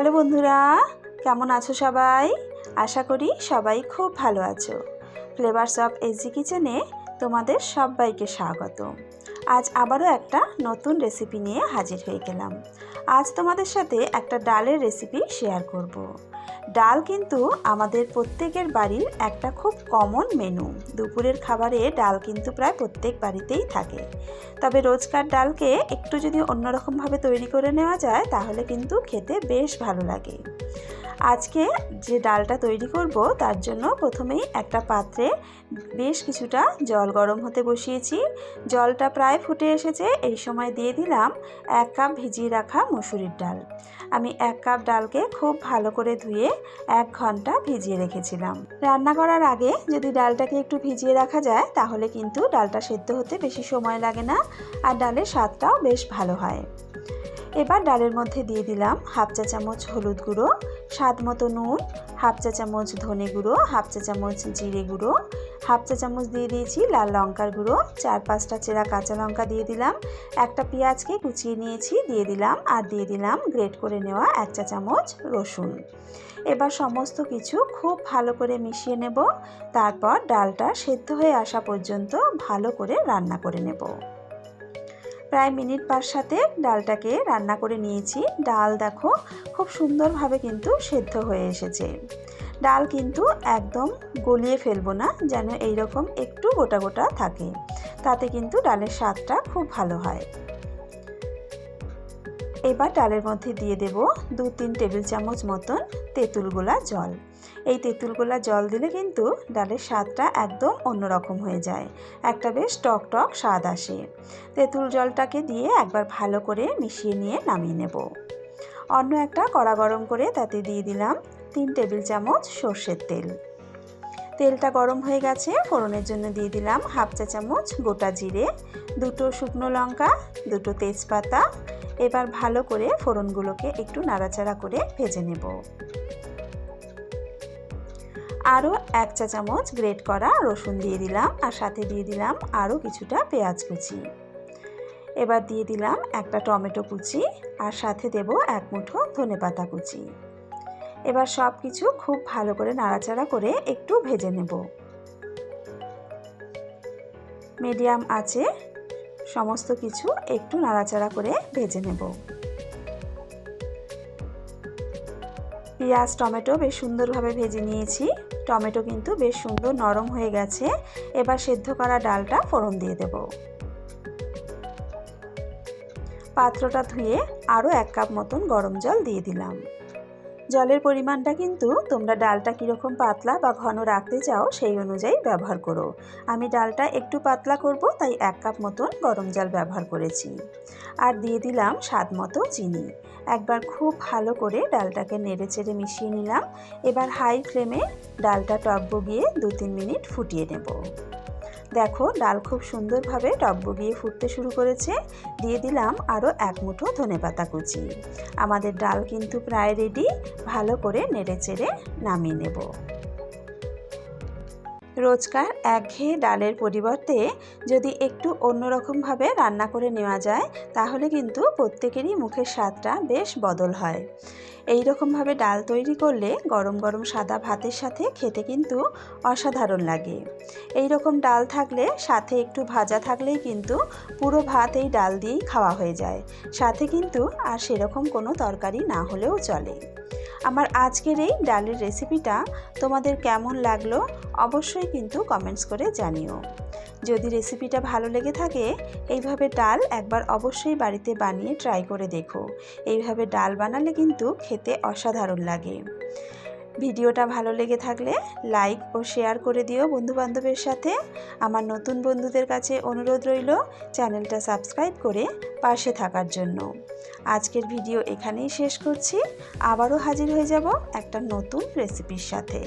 Hello বন্ধুরা, কেমন আছো সবাই? আশা করি সবাই খুব ভালো আছো। ফ্লেভার্স অফ এজি কিচেনে তোমাদের সবাইকে স্বাগত আজ আবারও একটা নতুন রেসিপি নিয়ে হাজির হয়ে গেলাম। আজ তোমাদের সাথে একটা ডালের রেসিপি শেয়ার করব। ডাল কিন্তু আমাদের প্রত্যেকের বাড়ির একটা খুব কমন মেনু দুপুরের খাবারে ডাল কিন্তু প্রায় প্রত্যেক বাড়িতেই থাকে। তবে রোজকার ডালকে একটু যদি অন্যরকমভাবে তৈরি করে নেওয়া যায়, তাহলে কিন্তু খেতে বেশ ভালো লাগে। আজকে যে ডালটা তৈরি করব, তার জন্য প্রথমেই একটা পাত্রে বেশ কিছুটা জল গরম হতে বসিয়েছি। জলটা প্রায় ফুটে এসেছে, এই সময় দিয়ে দিলাম এক কাপ ভিজিয়ে রাখা মুসুরির ডাল। আমি এক কাপ ডালকে খুব ভালো করে ধুয়ে এক ঘণ্টা ভিজিয়ে রেখেছিলাম। রান্না করার আগে যদি ডালটাকে একটু ভিজিয়ে রাখা যায়, তাহলে কিন্তু ডালটা সেদ্ধ হতে বেশি সময় লাগে না, আর ডালের স্বাদটাও বেশ ভালো হয়। এবার ডালের মধ্যে দিয়ে দিলাম হাফ চা চামচ হলুদ গুঁড়ো, স্বাদ মতো নুন, হাফ চা চামচ ধনে গুঁড়ো, হাফ চা চামচ জিরে গুঁড়ো, হাফ চা চামচ দিয়ে দিয়েছি লাল লঙ্কার গুঁড়ো, চার পাঁচটা চেরা কাঁচা লঙ্কা দিয়ে দিলাম, একটা পেঁয়াজকে কুচিয়ে নিয়েছি, দিয়ে দিলাম আর দিয়ে দিলাম গ্রেট করে নেওয়া এক চা চামচ রসুন। এবার সমস্ত কিছু খুব ভালো করে মিশিয়ে নেব, তারপর ডালটা সেদ্ধ হয়ে আসা পর্যন্ত ভালো করে রান্না করে নেব। প্রায় মিনিট পাঁচ সাথে ডালটাকে রান্না করে নিয়েছি। ডাল দেখো খুব সুন্দরভাবে কিন্তু সেদ্ধ হয়ে এসেছে। ডাল কিন্তু একদম গলিয়ে ফেলব না, যেন এইরকম একটু গোটা গোটা থাকে। তাতে কিন্তু ডালের স্বাদটা খুব ভালো হয়। এবার ডালের মধ্যে দিয়ে দেব দু তিন টেবিল চামচ মতন তেঁতুল গোলা জল। এই তেঁতুল গোলা জল দিলে কিন্তু ডালের স্বাদটা একদম অন্যরকম হয়ে যায়। একটা বেশ টক টক স্বাদ আসে। তেঁতুল জলটাকে দিয়ে একবার ভালো করে মিশিয়ে নিয়ে নামিয়ে নেব। অন্য একটা কড়া গরম করে তাতে দিয়ে দিলাম তিন টেবিল চামচ সর্ষের তেল। তেলটা গরম হয়ে গেছে, ফোড়নের জন্য দিয়ে দিলাম হাফ চা চামচ গোটা জিরে, দুটো শুকনো লঙ্কা, দুটো তেজপাতা এবার ভালো করে ফোড়নগুলোকে একটু নাড়াচাড়া করে ভেজে নেব। আরও এক চা চামচ গ্রেট করা রসুন দিয়ে দিলাম আর সাথে দিয়ে দিলাম আরও কিছুটা পেঁয়াজ কুচি। এবার দিয়ে দিলাম একটা টমেটো কুচি আর সাথে দেব এক মুঠো ধনে পাতা কুচি। এবার সব কিছু খুব ভালো করে নাড়াচাড়া করে একটু ভেজে নেব। মিডিয়াম আছে সমস্ত কিছু একটু নাড়াচাড়া করে ভেজে নেব। পেঁয়াজ, টমেটো বেশ সুন্দরভাবে ভেজে নিয়েছি। টমেটো কিন্তু বেশ সুন্দর নরম হয়ে গেছে। এবার সেদ্ধ করা ডালটা ফোড়ন দিয়ে দেব। পাত্রটা ধুয়ে আরও এক কাপ মতন গরম জল দিয়ে দিলাম। জলের পরিমাণটা কিন্তু তোমরা ডালটা কীরকম পাতলা বা ঘন রাখতে চাও সেই অনুযায়ী ব্যবহার করো। আমি ডালটা একটু পাতলা করব, তাই এক কাপ মতন গরম জল ব্যবহার করেছি। আর দিয়ে দিলাম স্বাদ মতো চিনি। একবার খুব ভালো করে ডালটাকে নেড়ে চেড়ে মিশিয়ে নিলাম। এবার হাই ফ্লেমে ডালটা টক বগিয়ে দু তিন মিনিট ফুটিয়ে নেব। দেখো, ডাল খুব সুন্দরভাবে টব বগিয়ে ফুটতে শুরু করেছে। দিয়ে দিলাম আরও এক মুঠো ধনে পাতা কুচি। আমাদের ডাল কিন্তু প্রায় রেডি ভালো করে নেড়ে চেড়ে নামিয়ে নেব। রোজকার একঘেয়ে ডালের পরিবর্তে যদি একটু অন্যরকমভাবে রান্না করে নেওয়া যায়, তাহলে কিন্তু প্রত্যেকেরই মুখের স্বাদটা বেশ বদল হয়। এই রকমভাবে ডাল তৈরি করলে গরম গরম সাদা ভাতের সাথে খেতে কিন্তু অসাধারণ লাগে। এই রকম ডাল থাকলে সাথে একটু ভাজা থাকলেই কিন্তু পুরো ভাত এই ডাল দিয়েই খাওয়া হয়ে যায়। সাথে কিন্তু আর সেরকম কোনো তরকারি না হলেও চলে। আমার আজকের এই ডালের রেসিপিটা তোমাদের কেমন লাগল অবশ্যই কিন্তু কমেন্টস করে জানিও। যদি রেসিপিটা ভালো লেগে থাকে, এইভাবে ডাল একবার অবশ্যই বাড়িতে বানিয়ে ট্রাই করে দেখো। এইভাবে ডাল বানালে কিন্তু খেতে অসাধারণ লাগে। ভিডিওটা ভালো লেগে থাকলে লাইক ও শেয়ার করে দিও বন্ধুবান্ধবের সাথে। আমার নতুন বন্ধুদের কাছে অনুরোধ রইল চ্যানেলটা সাবস্ক্রাইব করে পাশে থাকার জন্য। আজকের ভিডিও এখানেই শেষ করছি। আবারও হাজির হয়ে যাব একটা নতুন রেসিপির সাথে।